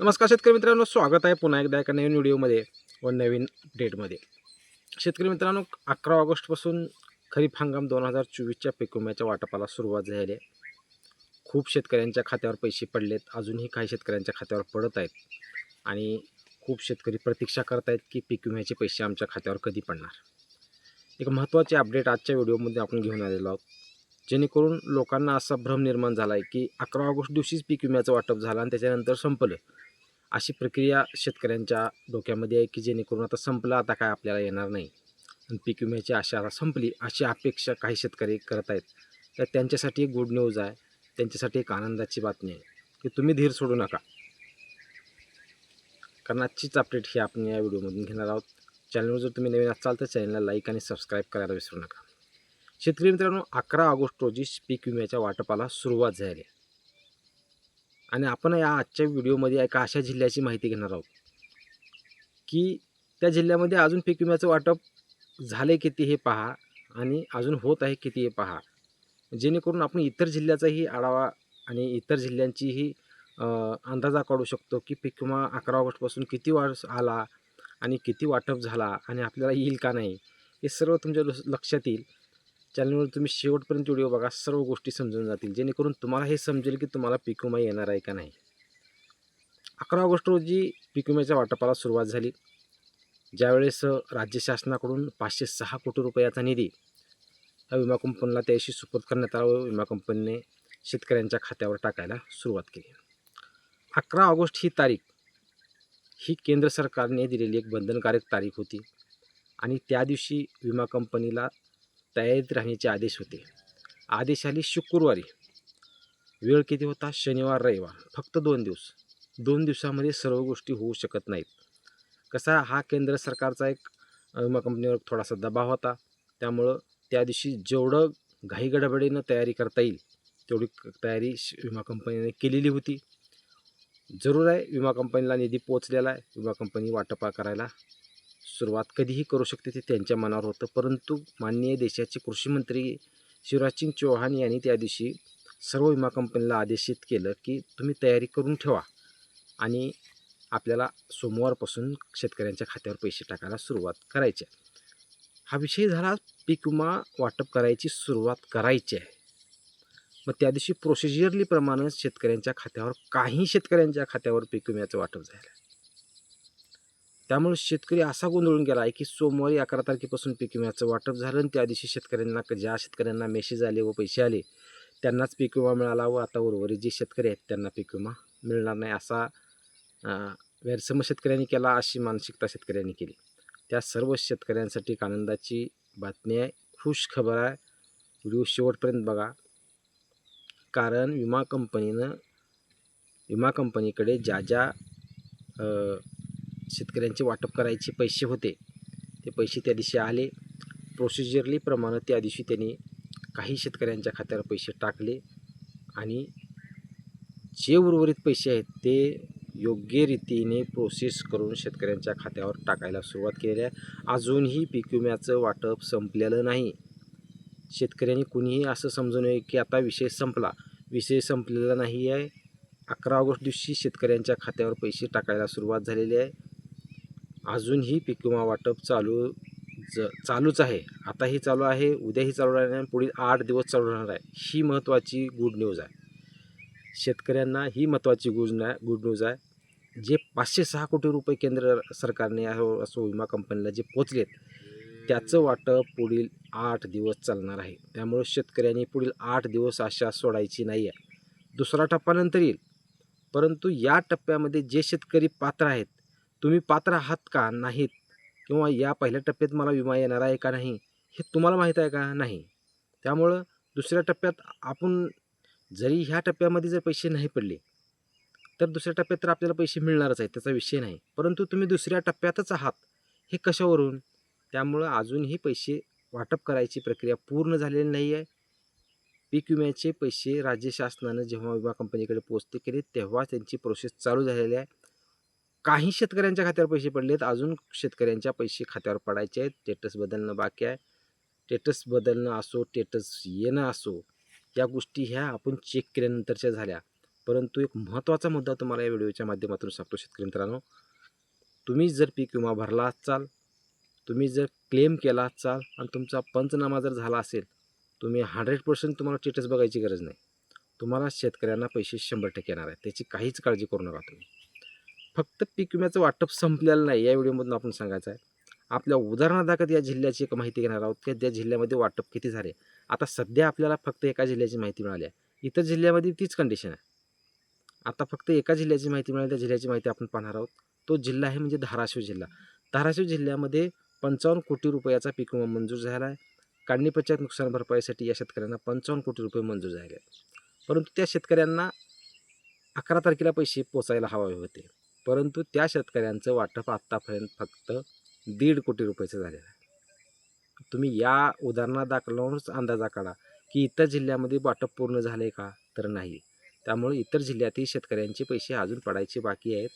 नमस्कार शेतकरी मित्रांनो स्वागत आहे पुन्हा एकदा एका नवीन व्हिडिओमध्ये व नवीन अपडेटमध्ये शेतकरी मित्रांनो अकरा ऑगस्टपासून खरीप हंगाम दोन हजार चोवीसच्या पिकुम्याच्या विम्याच्या वाटपाला सुरुवात झाली आहे. खूप शेतकऱ्यांच्या खात्यावर पैसे पडलेत अजूनही काही शेतकऱ्यांच्या खात्यावर पडत आहेत. आणि खूप शेतकरी प्रतीक्षा करत आहेत की पिकुम्याचे विम्याचे पैसे आमच्या खात्यावर कधी पडणार. एक महत्त्वाचे अपडेट आजच्या व्हिडिओमध्ये आपण घेऊन आलेलो आहोत. जेणेकरून लोकांना असा भ्रम निर्माण झाला आहे की अकरा ऑगस्ट दिवशीच पीक विम्याचं वाटप झालं आणि त्याच्यानंतर संपलं. अशी प्रक्रिया शेतकऱ्यांच्या डोक्यामध्ये आहे की जेणेकरून आता संपलं आता काय आपल्याला येणार नाही. आणि पीक विम्याची आशा आता संपली अशी अपेक्षा काही शेतकरी करत आहेत. तर त्यांच्यासाठी एक गुड न्यूज आहे. त्यांच्यासाठी एक आनंदाची बातमी आहे की तुम्ही धीर सोडू नका. कारण आजचीच अपडेट ही आपण या व्हिडिओमधून घेणार आहोत. चॅनलवर जर तुम्ही नवीन असाल तर चॅनलला लाईक आणि सबस्क्राईब करायला विसरू नका. शेतकरी मित्रांनो अकरा ऑगस्ट रोजी पीक विम्याच्या वाटपाला सुरुवात झाली आहे. आणि आपण या आजच्या व्हिडिओमध्ये एका अशा जिल्ह्याची माहिती घेणार आहोत. की त्या जिल्ह्यामध्ये अजून पीक विम्याचं वाटप झालं किती हे पहा आणि अजून होत आहे किती हे पहा. जेणेकरून आपण इतर जिल्ह्याचाही आढावा आणि इतर जिल्ह्यांचीही अंदाजा काढू शकतो की पीक विमा अकरा ऑगस्टपासून किती वाढ आला आणि किती वाटप झाला आणि आपल्याला येईल का नाही हे सर्व तुमच्या लक्षात येईल. चॅनलवर तुम्ही शेवटपर्यंत व्हिडिओ बघा सर्व गोष्टी समजून जातील. जेणेकरून तुम्हाला हे समजेल की तुम्हाला पीक विमा येणार आहे का नाही. अकरा ऑगस्ट रोजी पीक विम्याच्या वाटपाला सुरुवात झाली. ज्यावेळेस राज्य शासनाकडून पाचशे सहा कोटी रुपयाचा निधी हा विमा कंपनीला त्याशी सुपूर्द करण्यात आला व विमा कंपनीने शेतकऱ्यांच्या खात्यावर टाकायला सुरुवात केली. अकरा ऑगस्ट ही तारीख ही केंद्र सरकारने दिलेली एक बंधनकारक तारीख होती. आणि त्या दिवशी विमा कंपनीला तयारीत राहण्याचे आदेश होते. आदेश आले शुक्रवारी. वेळ किती होता? शनिवार रविवार. फक्त दोन दिवस. दोन दिवसामध्ये सर्व गोष्टी होऊ शकत नाहीत. कसा? हा केंद्र सरकारचा एक विमा कंपनीवर थोडासा दबाव होता. त्यामुळं त्या दिवशी जेवढं घाईगडबडीनं तयारी करता येईल तेवढी क- तयारी श- विमा कंपनीने केलेली होती. जरूर आहे विमा कंपनीला निधी पोचलेला आहे. विमा कंपनी वाटपा करायला सुरुवात कधीही करू शकते ते त्यांच्या मनावर होतं. परंतु माननीय देशाचे कृषीमंत्री शिवराजसिंग चौहान यांनी त्या दिवशी सर्व विमा कंपनीला आदेशित केलं की तुम्ही तयारी करून ठेवा आणि आपल्याला सोमवारपासून शेतकऱ्यांच्या खात्यावर पैसे टाकायला सुरुवात करायची आहे. हा विषय झाला पीक विमा वाटप करायची सुरुवात करायची आहे. मग त्या दिवशी प्रोसिजरली प्रमाणे शेतकऱ्यांच्या खात्यावर काही शेतकऱ्यांच्या खात्यावर पीक विम्याचं वाटप झालं त्यामुळे शेतकरी असा गोंधळून गेला आहे की सोमवारी अकरा तारखेपासून पीक विम्याचं वाटप झालं आणि त्या दिवशी शेतकऱ्यांना ज्या शेतकऱ्यांना मेसेज आले व पैसे आले त्यांनाच पीक विमा मिळाला व आता उर्वरित जे शेतकरी आहेत त्यांना पीक विमा मिळणार नाही असा अं, गैरसमज शेतकऱ्यांनी केला अशी मानसिकता शेतकऱ्यांनी केली. त्या सर्व शेतकऱ्यांसाठी एक आनंदाची बातमी आहे. खुश खबर आहे. व्हिडिओ शेवटपर्यंत बघा. कारण विमा कंपनीनं विमा कंपनीकडे ज्या ज्या शेतकऱ्यांचे वाटप करायचे पैसे होते. ते पैसे त्या दिवशी आले. प्रोसिजरलीप्रमाणे त्या दिवशी त्यांनी काही शेतकऱ्यांच्या खात्यावर पैसे टाकले आणि जे उर्वरित पैसे आहेत ते योग्य रीतीने प्रोसेस करून शेतकऱ्यांच्या खात्यावर टाकायला सुरुवात केलेली आहे. अजूनही पीक विम्याचं वाटप संपलेलं नाही. शेतकऱ्यांनी कुणीही असं समजू नये की आता विषय संपला. विषय संपलेला नाही आहे अकरा ऑगस्ट दिवशी शेतकऱ्यांच्या खात्यावर पैसे टाकायला सुरुवात झालेली आहे. अजूनही पीक विमा वाटप चालू ज चालूच आहे. आताही चालू आहे उद्याही चालू राहणार आहे आणि पुढील आठ दिवस चालू राहणार आहे. ही महत्त्वाची गुड न्यूज आहे. शेतकऱ्यांना ही महत्त्वाची गुड ना गुड न्यूज आहे. जे पाचशे सहा कोटी रुपये केंद्र सरकारने असो असो विमा कंपनीला जे पोचलेत त्याचं वाटप पुढील आठ दिवस चालणार आहे. त्यामुळे शेतकऱ्यांनी पुढील आठ दिवस आशा सोडायची नाही आहे दुसरा टप्पा नंतर येईल. परंतु या टप्प्यामध्ये जे शेतकरी पात्र आहेत तुम्ही पात्र आहात का नाहीत? किंवा या पहिल्या टप्प्यात मला विमा येणार आहे का नाही हे तुम्हाला माहीत आहे का नाही? त्यामुळं दुसऱ्या टप्प्यात आपण जरी ह्या टप्प्यामध्ये जर पैसे नाही पडले तर दुसऱ्या टप्प्यात तर आपल्याला पैसे मिळणारच आहेत त्याचा विषय नाही. परंतु तुम्ही दुसऱ्या टप्प्यातच आहात हे कशावरून? त्यामुळं अजूनही पैसे वाटप करायची प्रक्रिया पूर्ण झालेली नाही आहे पीक विम्याचे पैसे राज्य शासनानं जेव्हा विमा कंपनीकडे पोचते केले तेव्हा त्यांची प्रोसेस चालू झालेली आहे. काही शेतकऱ्यांच्या खात्यावर पैसे पडलेत. अजून शेतकऱ्यांच्या पैसे खात्यावर पडायचे आहेत. स्टेटस बदलणं बाकी आहे. स्टेटस बदलणं असो स्टेटस येणं असो या गोष्टी ह्या आपण चेक केल्यानंतरच्या झाल्या. परंतु एक महत्त्वाचा मुद्दा तुम्हाला या व्हिडिओच्या माध्यमातून सांगतो शेतकरी मित्रांनो. तुम्ही जर पीक विमा भरला असाल तुम्ही जर क्लेम केला असाल आणि तुमचा पंचनामा जर झाला असेल तुम्ही हंड्रेड पर्सेंट तुम्हाला स्टेटस बघायची गरज नाही. तुम्हाला शेतकऱ्यांना पैसे शंभर टक्के येणार आहे त्याची काहीच काळजी करू नका तुम्ही. फक्त पीक विम्याचं वाटप संपलेलं नाही या व्हिडिओमधून आपण सांगायचं आहे. आपल्या उदाहरणादाखत या जिल्ह्याची एक माहिती घेणार आहोत की त्या जिल्ह्यामध्ये वाटप किती झाले. आता सध्या आपल्याला फक्त एका जिल्ह्याची माहिती मिळाली आहे. इतर जिल्ह्यामध्ये तीच कंडिशन आहे. आता फक्त एका जिल्ह्याची माहिती मिळाली त्या जिल्ह्याची माहिती आपण पाहणार आहोत. तो जिल्हा आहे म्हणजे धाराशिव जिल्हा. धाराशिव जिल्ह्यामध्ये पंचावन्न कोटी रुपयाचा पीक विमा मंजूर झाला आहे. काढणी पंचायत नुकसान भरपाईसाठी या शेतकऱ्यांना पंचावन्न कोटी रुपये मंजूर झाले परंतु त्या शेतकऱ्यांना अकरा तारखेला पैसे पोचायला हवे होते. परंतु त्या शेतकऱ्यांचं वाटप आत्तापर्यंत फक्त दीड कोटी रुपयाचं झालेलं आहे. तुम्ही या उदाहरणादाखलावरूनच अंदाजा काढा की इतर जिल्ह्यामध्ये वाटप पूर्ण झाले का? तर नाही. त्यामुळे इतर जिल्ह्यातील शेतकऱ्यांचे पैसे अजून पडायचे बाकी आहेत.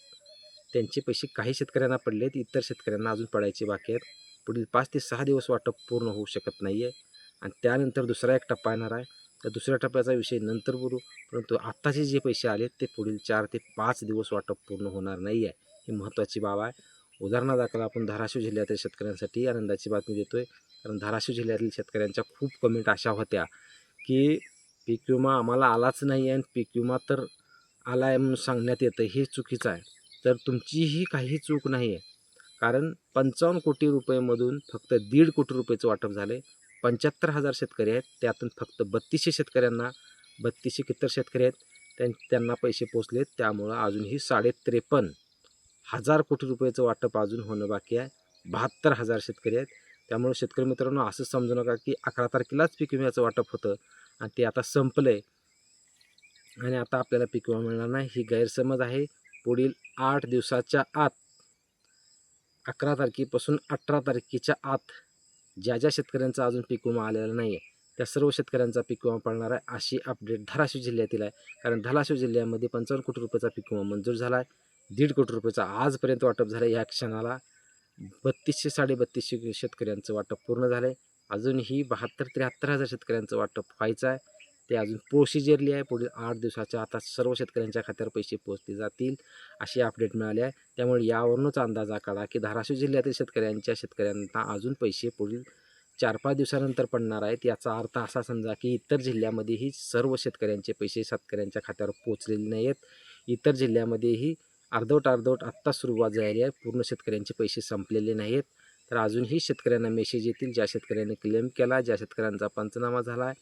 त्यांचे पैसे काही शेतकऱ्यांना पडले आहेत इतर शेतकऱ्यांना अजून पडायचे बाकी आहेत. पुढील पाच ते सहा दिवस वाटप पूर्ण होऊ शकत नाही आहे आणि त्यानंतर दुसरा एक टप्पा येणार आहे. त्या दुसऱ्या टप्प्याचा विषय नंतर बोलू. परंतु आत्ताचे जे पैसे आले ते पुढील चार ते पाच दिवस वाटप पूर्ण होणार नाही आहे ही महत्त्वाची बाब आहे. उदाहरणादाखल आपण धाराशिव जिल्ह्यातील शेतकऱ्यांसाठी आनंदाची बातमी देतो आहे कारण धाराशिव जिल्ह्यातील शेतकऱ्यांच्या खूप कमेंट अशा होत्या की पीक विमा आम्हाला आलाच नाही आहे आणि पीक विमा तर आला आहे म्हणून सांगण्यात येतं हे चुकीचं आहे. तर तुमचीही काही चूक नाही आहे कारण पंचावन्न कोटी रुपयेमधून फक्त दीड कोटी रुपयेचं वाटप झालं आहे पंच्याहत्तर हजार शेतकरी आहेत. त्यातून फक्त बत्तीसशे शेतकऱ्यांना बत्तीसशे कित्तर शेतकरी आहेत. त्यां त्यांना पैसे पोचले त्यामुळं अजूनही साडे त्रेपन्न हजार कोटी रुपयाचं वाटप अजून होणं बाकी आहे. बहात्तर हजार शेतकरी आहेत. त्यामुळे शेतकरी मित्रांनो असं समजू नका की अकरा तारखेलाच पीक विम्याचं वाटप होतं आणि ते आता संपलं आहे आणि आता आपल्याला पीक विमा मिळणार नाही. ही गैरसमज आहे. पुढील आठ दिवसाच्या आत अकरा तारखेपासून अठरा तारखेच्या आत ज्या ज्या शेतकऱ्यांचा अजून पीक विमा आलेला नाही आहे त्या सर्व शेतकऱ्यांचा पीक विमा पडणार आहे अशी अपडेट धाराशिव जिल्ह्यातील आहे. कारण धाराशिव जिल्ह्यामध्ये पंचावन्न कोटी रुपयाचा पीक विमा मंजूर झाला आहे दीड कोटी रुपयाचा आजपर्यंत वाटप झालं या क्षणाला. बत्तीसशे साडेबत्तीसशे शेतकऱ्यांचं वाटप पूर्ण झालं आहे अजूनही बहात्तर त्र्याहत्तर हजार शेतकऱ्यांचं वाटप व्हायचं आहे. ते अजून प्रोसिजरली आहे. पुढील आठ दिवसाच्या आता सर्व शेतकऱ्यांच्या खात्यावर पैसे पोहोचले जातील अशी अपडेट मिळाली आहे. त्यामुळे यावरूनच अंदाजा काढा की धाराशिव जिल्ह्यातील शेतकऱ्यांच्या शेतकऱ्यांना अजून पैसे पुढील चार पाच दिवसानंतर पडणार आहेत. याचा अर्थ असा समजा की इतर जिल्ह्यामध्येही सर्व शेतकऱ्यांचे पैसे शेतकऱ्यांच्या खात्यावर पोचलेले नाही आहेत इतर जिल्ह्यामध्येही अर्धवट अर्धवट आत्ता सुरुवात झाली आहे. पूर्ण शेतकऱ्यांचे पैसे संपलेले नाहीत तर अजूनही शेतकऱ्यांना मेसेज येतील. ज्या शेतकऱ्यांनी क्लेम केला ज्या शेतकऱ्यांचा पंचनामा झाला आहे.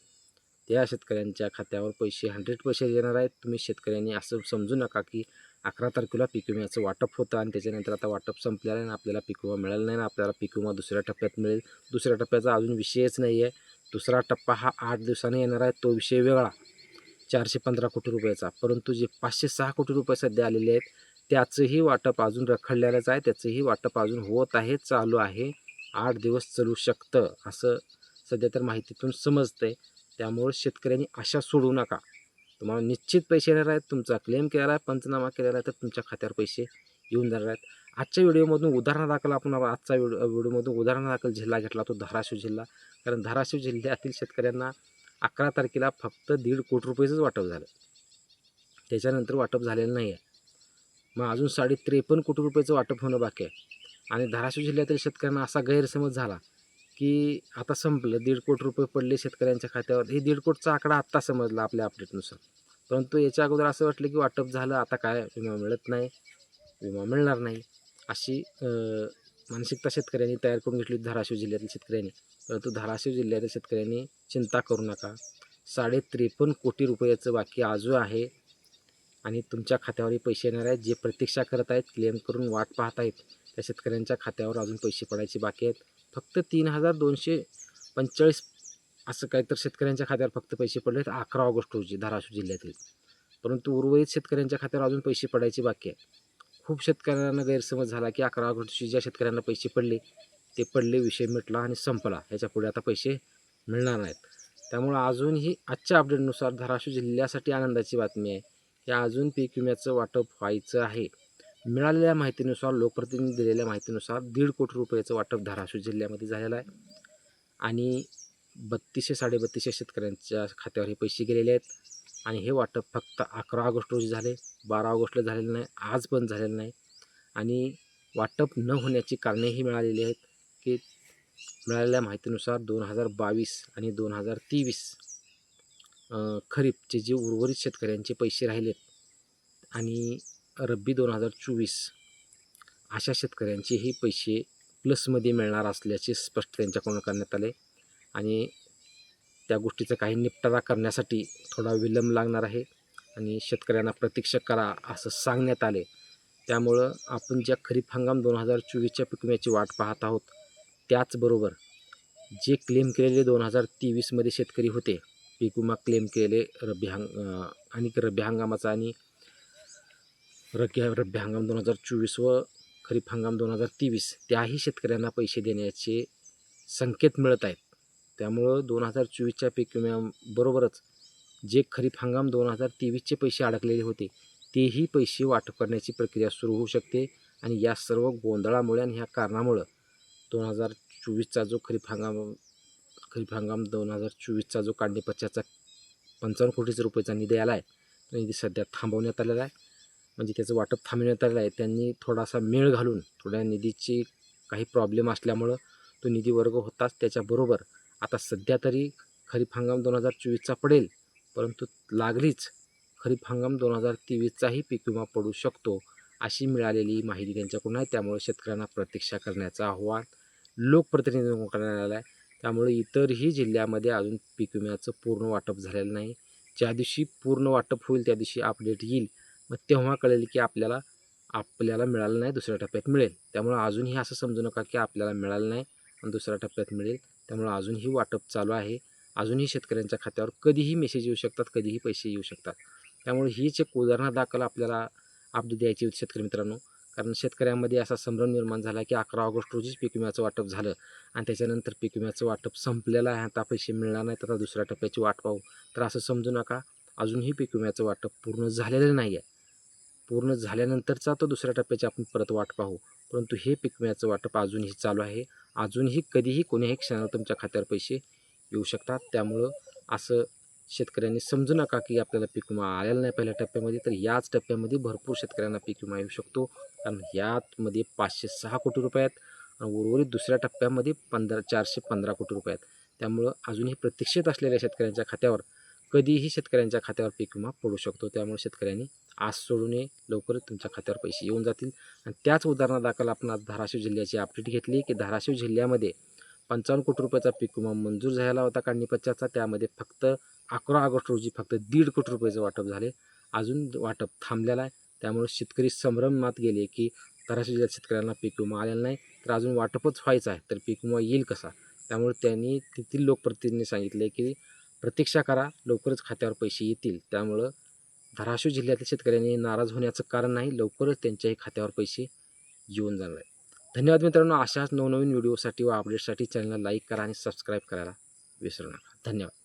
त्या शेतकऱ्यांच्या खात्यावर पैसे हंड्रेड पैसे येणार आहेत. तुम्ही शेतकऱ्यांनी असं समजू नका की अकरा तारखेला पीक विम्याचं वाटप होतं आणि त्याच्यानंतर आता वाटप संपलेलं आहे आणि आपल्याला पीक विमा मिळाला नाही ना आपल्याला पीक विमा दुसऱ्या टप्प्यात मिळेल. दुसऱ्या टप्प्याचा अजून विषयच नाही आहे. दुसरा टप्पा हा आठ दिवसाने येणार आहे. तो विषय वेगळा. चारशे पंधरा कोटी रुपयाचा. परंतु जे पाचशे सहा कोटी रुपये सध्या आलेले आहेत त्याचंही वाटप अजून रखडलेलंच आहे. त्याचंही वाटप अजून होत आहे चालू आहे. आठ दिवस चालू शकतं असं सध्या तर माहितीतून समजतं आहे त्यामुळे शेतकऱ्यांनी आशा सोडू नका. तुम्हाला निश्चित पैसे येणार आहेत तुमचा क्लेम केलेला आहे पंचनामा केलेला आहे तर तुमच्या खात्यावर पैसे येऊन जाणार आहेत. आजच्या व्हिडिओमधून उदाहरणादाखल आपण आजचा व्हिडिओ व्हिडिओमधून उदाहरणादाखल जिल्हा घेतला तो धाराशिव जिल्हा. कारण धाराशिव जिल्ह्यातील शेतकऱ्यांना अकरा तारखेला फक्त दीड कोटी रुपयेचंच वाटप झालं. त्याच्यानंतर वाटप झालेलं नाही आहे. मग अजून साडे त्रेपन्न कोटी रुपयाचं वाटप होणं बाकी आहे. आणि धाराशिव जिल्ह्यातील शेतकऱ्यांना असा गैरसमज झाला की आता संपलं. दीड कोटी रुपये पडले शेतकऱ्यांच्या खात्यावर. हे दीड कोटचा आकडा आत्ता समजला आपल्या अपडेटनुसार. परंतु याच्या अगोदर असं वाटलं की वाटप झालं आता काय? विमा मिळत नाही. विमा मिळणार नाही. अशी मानसिकता शेतकऱ्यांनी तयार करून घेतली धाराशिव जिल्ह्यातील शेतकऱ्यांनी. परंतु धाराशिव जिल्ह्यातील शेतकऱ्यांनी चिंता करू नका. साडे त्रेपन्न कोटी रुपयाचं बाकी आजू आहे आणि तुमच्या खात्यावरही पैसे येणार आहेत. जे प्रतीक्षा करत आहेत क्लेम करून वाट पाहत आहेत त्या शेतकऱ्यांच्या खात्यावर अजून पैसे पडायचे बाकी आहेत. फक्त तीन हजार दोनशे पंचेचाळीस असं काही तर शेतकऱ्यांच्या खात्यावर फक्त पैसे पडले आहेत. अकरा ऑगस्ट रोजी धाराशिव जिल्ह्यातील. परंतु उर्वरित शेतकऱ्यांच्या खात्यावर अजून पैसे पडायचे बाकी आहे. खूप शेतकऱ्यांना गैरसमज झाला की अकरा ऑगस्टची ज्या शेतकऱ्यांना पैसे पडले ते पडले विषय मिटला आणि संपला. ह्याच्या पुढे आता पैसे मिळणार नाहीत. त्यामुळं अजूनही आजच्या अपडेटनुसार धाराशिव जिल्ह्यासाठी आनंदाची बातमी आहे. की अजून पीक विम्याचं वाटप व्हायचं आहे. मिळालेल्या माहितीनुसार लोकप्रतिनिधी दिलेल्या माहितीनुसार दीड कोटी रुपयाचं वाटप धाराशिव जिल्ह्यामध्ये झालेलं आहे. आणि बत्तीसशे साडेबत्तीसशे शेतकऱ्यांच्या खात्यावर हे पैसे गेलेले आहेत. आणि हे वाटप फक्त अकरा ऑगस्ट रोजी झाले. बारा ऑगस्टला झालेलं नाही आज पण झालेलं नाही. आणि वाटप न होण्याची कारणेही मिळालेली आहेत की मिळालेल्या माहितीनुसार दोन हजार बावीस आणि दोन हजार तेवीस खरीपचे जे उर्वरित शेतकऱ्यांचे पैसे राहिलेत आणि रब्बी दोन हजार चोवीस. अशा शेतकऱ्यांचेही पैसे प्लसमध्ये मिळणार असल्याचे स्पष्ट त्यांच्याकडून करण्यात आले. आणि त्या गोष्टीचा काही निपटारा करण्यासाठी थोडा विलंब लागणार आहे. आणि शेतकऱ्यांना प्रतीक्षा करा असं सांगण्यात आले. त्यामुळं आपण ज्या खरीप हंगाम दोन हजार चोवीसच्या पीक विम्याची वाट पाहत आहोत त्याचबरोबर जे क्लेम केलेले दोन हजार तेवीसमध्ये शेतकरी होते पीक विमा क्लेम केलेले रब्बी हंग आणि रब्बी हंगामाचा आणि रब्बी रब्बी हंगाम दोन हजार चोवीस व खरीप हंगाम दोन हजार तेवीस. त्याही शेतकऱ्यांना पैसे देण्याचे संकेत मिळत आहेत. त्यामुळं दोन हजार चोवीसच्या पीक विम्याबरोबरच जे खरीप हंगाम दोन हजार तेवीसचे पैसे अडकलेले होते तेही पैसे वाटप करण्याची प्रक्रिया सुरू होऊ शकते आणि या सर्व गोंधळामुळे आणि ह्या कारणामुळं दोन हजार चोवीसचा जो खरीप हंगाम खरीप हंगाम दोन हजार चोवीसचा जो काढणी पंचावन्न कोटीचा रुपयाचा निधी आला आहे तो निधी सध्या थांबवण्यात आलेला आहे. म्हणजे त्याचं वाटप थांबविण्यात आलेलं आहे त्यांनी थोडासा मेळ घालून थोड्या निधीची काही प्रॉब्लेम असल्यामुळं तो निधी वर्ग होताच त्याच्याबरोबर. आता सध्या तरी खरीप हंगाम दोन हजार चोवीसचा पडेल परंतु लागलीच खरीप हंगाम दोन हजार तेवीसचाही पीक विमा पडू शकतो अशी मिळालेली माहिती त्यांच्याकडून आहे. त्यामुळे शेतकऱ्यांना प्रतीक्षा करण्याचं आव्हान लोकप्रतिनिधींकडून करण्यात आलं आहे त्यामुळे इतरही जिल्ह्यामध्ये अजून पीक विम्याचं पूर्ण वाटप झालेलं नाही. ज्या दिवशी पूर्ण वाटप होईल त्या दिवशी अपडेट येईल. मग तेव्हा कळेल की आपल्याला आपल्याला मिळालं नाही दुसऱ्या टप्प्यात मिळेल. त्यामुळं अजूनही असं समजू नका की आपल्याला मिळालं नाही आणि दुसऱ्या टप्प्यात मिळेल. त्यामुळं अजूनही वाटप चालू आहे. अजूनही शेतकऱ्यांच्या खात्यावर कधीही मेसेज येऊ शकतात कधीही पैसे येऊ शकतात. त्यामुळे हीच एक उदाहरणादाखल आपल्याला अपडेट द्यायची होती शेतकरी मित्रांनो कारण शेतकऱ्यांमध्ये असा संभ्रम निर्माण झाला की अकरा ऑगस्ट रोजीच पीक विम्याचं वाटप झालं आणि त्याच्यानंतर पीक विम्याचं वाटप संपलेलं आहे आता पैसे मिळणार नाहीत आता दुसऱ्या टप्प्याची वाट पाहू. तर असं समजू नका अजूनही पीक विम्याचं वाटप पूर्ण झालेलं नाही आहे पूर्ण झाल्यानंतरचा तो दुसऱ्या टप्प्याची आपण परत वाट पाहू. परंतु हे पीक विम्याचं वाटप अजूनही चालू आहे. अजूनही कधीही कोणीही क्षणाला तुमच्या खात्यावर पैसे येऊ शकतात. त्यामुळं असं शेतकऱ्यांनी समजू नका की आपल्याला पीक विमा आलेला नाही पहिल्या टप्प्यामध्ये तर याच टप्प्यामध्ये भरपूर शेतकऱ्यांना पीक विमा येऊ शकतो. कारण यातमध्ये पाचशे सहा कोटी रुपये आहेत आणि उर्वरित दुसऱ्या टप्प्यामध्ये पंधरा चारशे पंधरा कोटी रुपये आहेत. त्यामुळं अजूनही प्रतीक्षेत असलेल्या शेतकऱ्यांच्या खात्यावर कधीही शेतकऱ्यांच्या खात्यावर पीक विमा पडू शकतो. त्यामुळे शेतकऱ्यांनी आज सोडू नये लवकरच तुमच्या खात्यावर पैसे येऊन जातील. आणि त्याच उदाहरणादाखल आपण आज धाराशिव जिल्ह्याची अपडेट घेतली की धाराशिव जिल्ह्यामध्ये पंचावन्न कोटी रुपयाचा पीक विमा मंजूर झाला होता काढणी त्यामध्ये फक्त अकरा ऑगस्ट रोजी फक्त दीड कोटी रुपयाचं वाटप झाले. अजून वाटप थांबलेलं आहे. त्यामुळे शेतकरी संभ्रमात गेले की धाराशिव जिल्ह्यात शेतकऱ्यांना पीक विमा आलेला नाही. तर अजून वाटपच व्हायचं आहे. तर पीक विमा येईल कसा? त्यामुळे त्यांनी तेथील लोकप्रतिनिधींनी सांगितले की प्रतीक्षा करा. लवकरच खात्यावर पैसे येतील. त्यामुळं धाराशिव जिल्ह्यातील शेतकऱ्यांनी नाराज होण्याचं कारण नाही लवकरच त्यांच्याही खात्यावर पैसे येऊन जाणार आहे धन्यवाद मित्रांनो. अशाच नवनवीन व्हिडिओसाठी व अपडेटसाठी चॅनलला लाईक करा आणि सबस्क्राईब करायला विसरू नका. धन्यवाद.